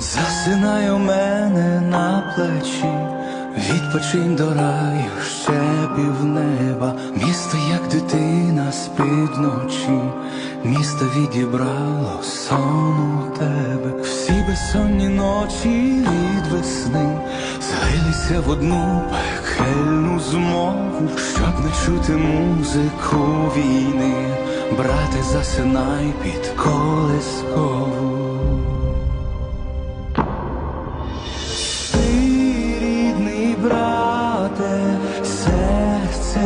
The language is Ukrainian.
Засинай у мене на плечі, відпочинь до раю, ще півнеба, місто, як дитина спить вночі, місто відібрало сон у тебе, всі безсонні ночі від весни злилися в одну пекельну змову, щоб не чути музику війни, брате, засинай під колискову.